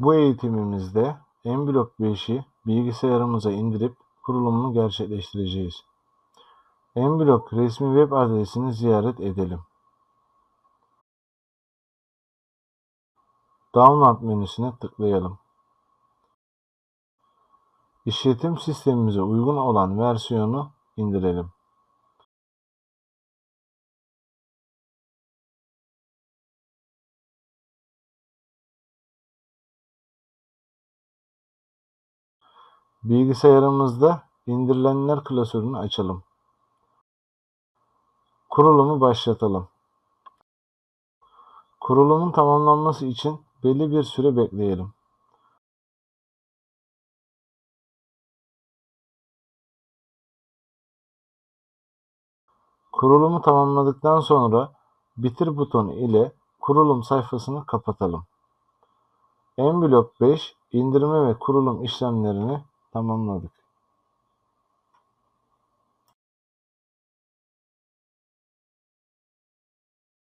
Bu eğitimimizde mBlock 5'i bilgisayarımıza indirip kurulumunu gerçekleştireceğiz. mBlock resmi web adresini ziyaret edelim. Download menüsüne tıklayalım. İşletim sistemimize uygun olan versiyonu indirelim. Bilgisayarımızda indirilenler klasörünü açalım. Kurulumu başlatalım. Kurulumun tamamlanması için belli bir süre bekleyelim. Kurulumu tamamladıktan sonra bitir butonu ile kurulum sayfasını kapatalım. mBlock 5 indirme ve kurulum işlemlerini tamamladık.